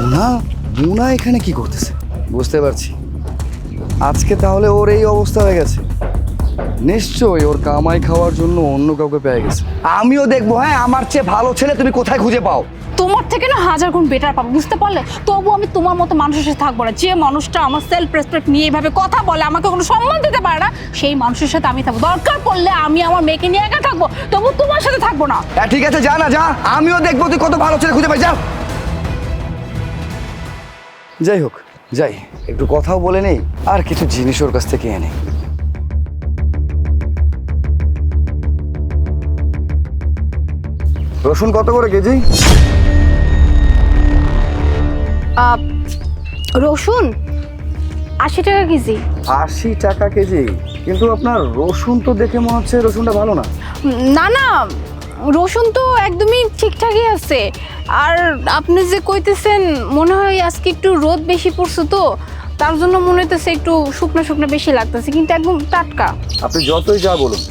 মুনা মুনা এখানে কি করতেছে? বুঝতে পারছি। আজকে তাহলে ওর এই অবস্থা হয়ে গেছে। নিশ্চয়ই ওর কামাই খাওয়ার জন্য অন্য কাউকে পেয়ে গেছে। আমিও দেখব হ্যাঁ আমার চেয়ে ভালো ছেলে তুমি কোথায় খুঁজে পাও? তোমার থেকে না হাজার গুণ বেটার পাবো বুঝতে পারলে? তবু আমি তোমার মতো মানুষের সাথে থাকব না। যে মানুষটা আমার সেলফ রেসপেক্ট নিয়ে এইভাবে কথা বলে আমাকে কোনো সম্মান দিতে পারে না সেই মানুষের সাথে আমি থাকব। দরকার পড়লে আমি আমার মেয়েকে নিয়ে একা থাকব তবু তোমার সাথে থাকব না। হ্যাঁ ঠিক আছে যা না যা। আমিও দেখব তুই কত ভালো ছেলে খুঁজে পাই যা। যাই হোক যাই। একটু কথাও বলে নেই আর কিছু জিনিস ওর কাছ থেকে এনে। রসুন কত করে কেজি? রসুন আশি টাকা কেজি। আশি টাকা কেজি? কিন্তু আপনার রসুন তো দেখে মনে হচ্ছে রসুনটা ভালো না। না না রসুন তো একদমই ঠিকঠাকই আছে। আর আপনি যে কইতেছেন মনে হয় আজকে একটু রোদ বেশি পড়ছে তো তার জন্য মনে হইতেছে একটু শুকনো শুকনো বেশি লাগতেছে কিন্তু একদম টাটকা। আপনি যতই যা বলুন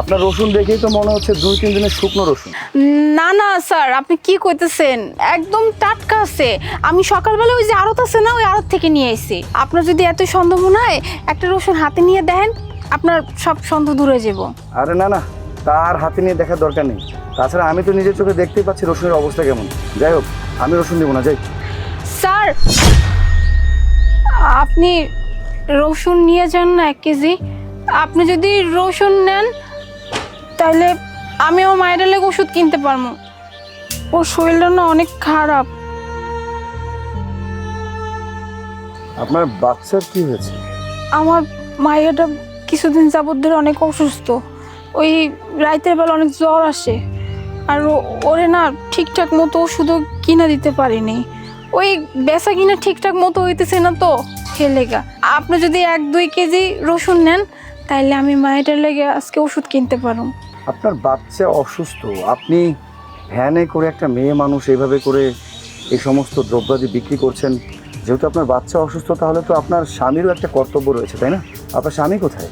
আপনার রসুন দেখেই তো মনে হচ্ছে দুই তিন দিনের শুকনো রসুন। না না স্যার আপনি কি কইতেছেন? একদম টাটকা আছে। আমি সকালবেলা ওই যে আড়ত আছে না ওই আড়ত থেকে নিয়ে এসেছি আপনার যদি এত সন্দেহ মনে হয় একটা রসুন হাতে নিয়ে দেন আপনার সব সন্দেহ দূরে যাব আরে না না তার হাতে নিয়ে দেখার দরকার নেই। তাছাড়া আমি তো নিজের চোখে দেখতেই পাচ্ছি রসুনের অবস্থা কেমন। যাই হোক আমি রসুন দেবো না যাই। স্যার আপনি রসুন নিয়ে যান না এক কেজি। আপনি যদি রসুন নেন তাহলে আমি আমার মায়ের লেগে ওষুধ কিনতে পারব। ওর শরীরটা না অনেক খারাপ। আপনার বাচ্চার কি হয়েছে? আমার মায়েরটা কিছুদিন যাবত ধরে অনেক অসুস্থ। ওই রাতের বেলা অনেক জ্বর আসে। আর ওরে না ঠিকঠাক মতো ওষুধও কিনা দিতে পারিনি। ওই বেচা কিনা ঠিকঠাক মতো হইতেছে না তো হেলেগা আপনি যদি এক দুই কেজি রসুন নেন তাইলে আমি মায়েটার লেগে আজকে ওষুধ কিনতে পারো আপনার বাচ্চা অসুস্থ আপনি ভ্যানে করে একটা মেয়ে মানুষ এইভাবে করে এই সমস্ত দ্রব্যাদি বিক্রি করছেন যেহেতু আপনার বাচ্চা অসুস্থ তাহলে তো আপনার স্বামীরও একটা কর্তব্য রয়েছে তাই না? আপনার স্বামী কোথায়?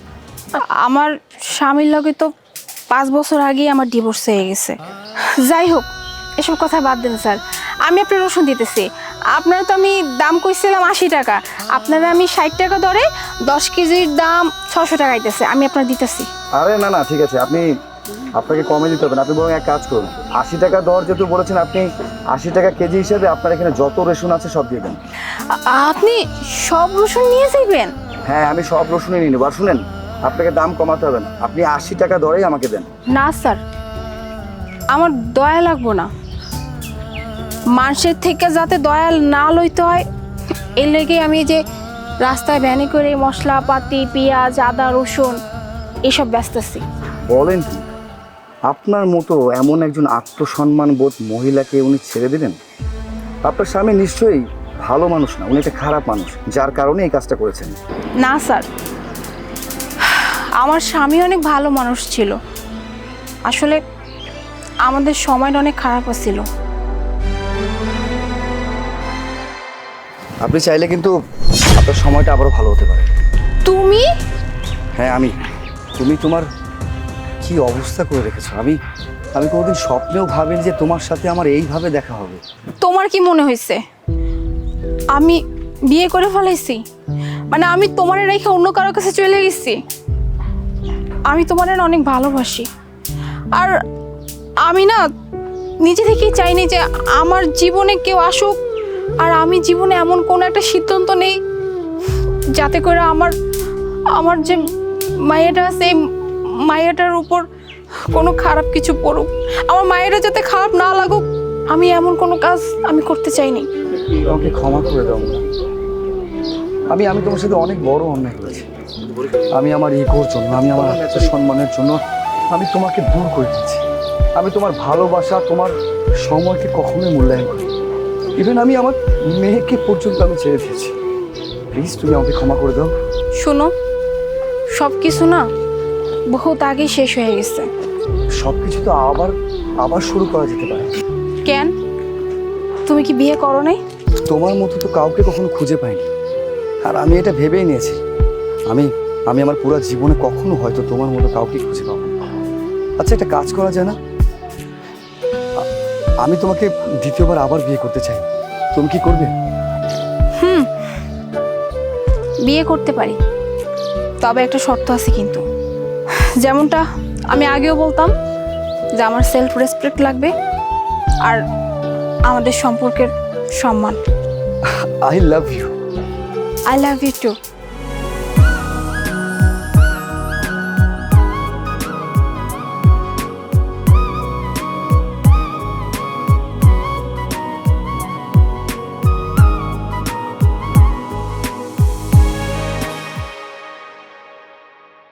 আমার স্বামীর লগে তো পাঁচ বছর আগেই আমার ডিভোর্স হয়ে গেছে। যাই হোক এসব কথা বাদ দেন স্যার। আমি আপনার রসুন দিতেছি। আপনার তো আমি দাম কইছিলাম আশি টাকা। আপনারা আমি ষাট টাকা দরে দশ কেজির দাম ছশো টাকা দিতেছে আমি আপনার দিতেছি। আরে না না ঠিক আছে। আপনি আপনাকে কমে দিতে হবে না। আপনি বরং এক কাজ করুন। আশি টাকা দর যেহেতু বলেছেন আপনি আশি টাকা কেজি হিসেবে আপনার এখানে যত রেশন আছে সব দিয়ে দেন। আপনি সব রসুন নিয়ে যাইবেন? হ্যাঁ আমি সব রসুনই নিয়ে নেব। আর শুনেন আপনাকে দাম কমাতে হবে না। আপনি আশি টাকা দরেই আমাকে দেন। না স্যার। আমার দয়া লাগবো না। মানুষের থেকে যাতে দয়া না লইতে হয় এর লেগে আমি যে রাস্তায় ভ্যানে করে মশলাপাতি পেঁয়াজ আদা রসুন এসব ব্যস্তাছি বলেন কি আপনার মতো এমন একজন আত্মসম্মান বোধ মহিলাকে উনি ছেড়ে দিলেন? আপনার স্বামী নিশ্চয়ই ভালো মানুষ না উনি একটা খারাপ মানুষ যার কারণে এই কাজটা করেছেন। না স্যার। আমার স্বামী অনেক ভালো মানুষ ছিল। আসলে আমাদের সময়টা অনেক খারাপ ছিল। আপনি চাইলে কিন্তু আপনার সময়টা আবারও ভালো হতে পারে। তুমি? হ্যাঁ আমি। তুমি তোমার কি অবস্থা করে রেখেছো? আমি আমি কোনোদিন স্বপ্নেও ভাবিনি যে তোমার সাথে আমার এইভাবে দেখা হবে। তোমার কি মনে হয়েছে? আমি বিয়ে করে ফেলাইছি মানে আমি তোমার রেখে অন্য কারোর কাছে চলে গেছি? আমি তোমার অনেক ভালোবাসি। আর আমি না নিজে থেকেই চাইনি যে আমার জীবনে কেউ আসুক, আর আমি জীবনে এমন কোনো একটা সিদ্ধান্ত নেই যাতে করে আমার আমার যে আছে, এই মায়েটার উপর কোনো খারাপ কিছু পড়ুক। আমার মায়েরা যাতে খারাপ না লাগুক, আমি এমন কোনো কাজ আমি করতে চাইনি। ক্ষমা করে দাও আমি আমি তোমার সাথে অনেক বড় অন্যায় করেছি। আমি আমার ইগোর জন্য আমি আমার আত্মসম্মানের জন্য আমি তোমাকে দূর করে দিচ্ছি আমি তোমার ভালোবাসা তোমার সময়কে কখনোই মূল্যায়ন করি ইভেন আমি আমার মেয়েকে পর্যন্ত আমি ছেড়ে দিয়েছি। প্লিজ তুমি আমাকে ক্ষমা করে দাও। শোনো সব কিছু না বহুত আগে শেষ হয়ে গেছে। সব কিছু তো আবার আবার শুরু করা যেতে পারে। কেন? তুমি কি বিয়ে করো নাই? তোমার মতো তো কাউকে কখনো খুঁজে পাইনি। আর আমি এটা ভেবেই নিয়েছি। আমি আমি আমার পুরো জীবনে কখনো হয়তো তোমার মতো কাউকে খুঁজে পাবো আচ্ছা একটা কাজ করা যায় না? আমি তোমাকে দ্বিতীয়বার আবার বিয়ে করতে চাই। তুমি কি করবে? হুম বিয়ে করতে পারি। তবে একটা শর্ত আছে কিন্তু। যেমনটা আমি আগেও বলতাম যে আমার সেলফ রেসপেক্ট লাগবে আর আমাদের সম্পর্কের সম্মান। I love you I love you too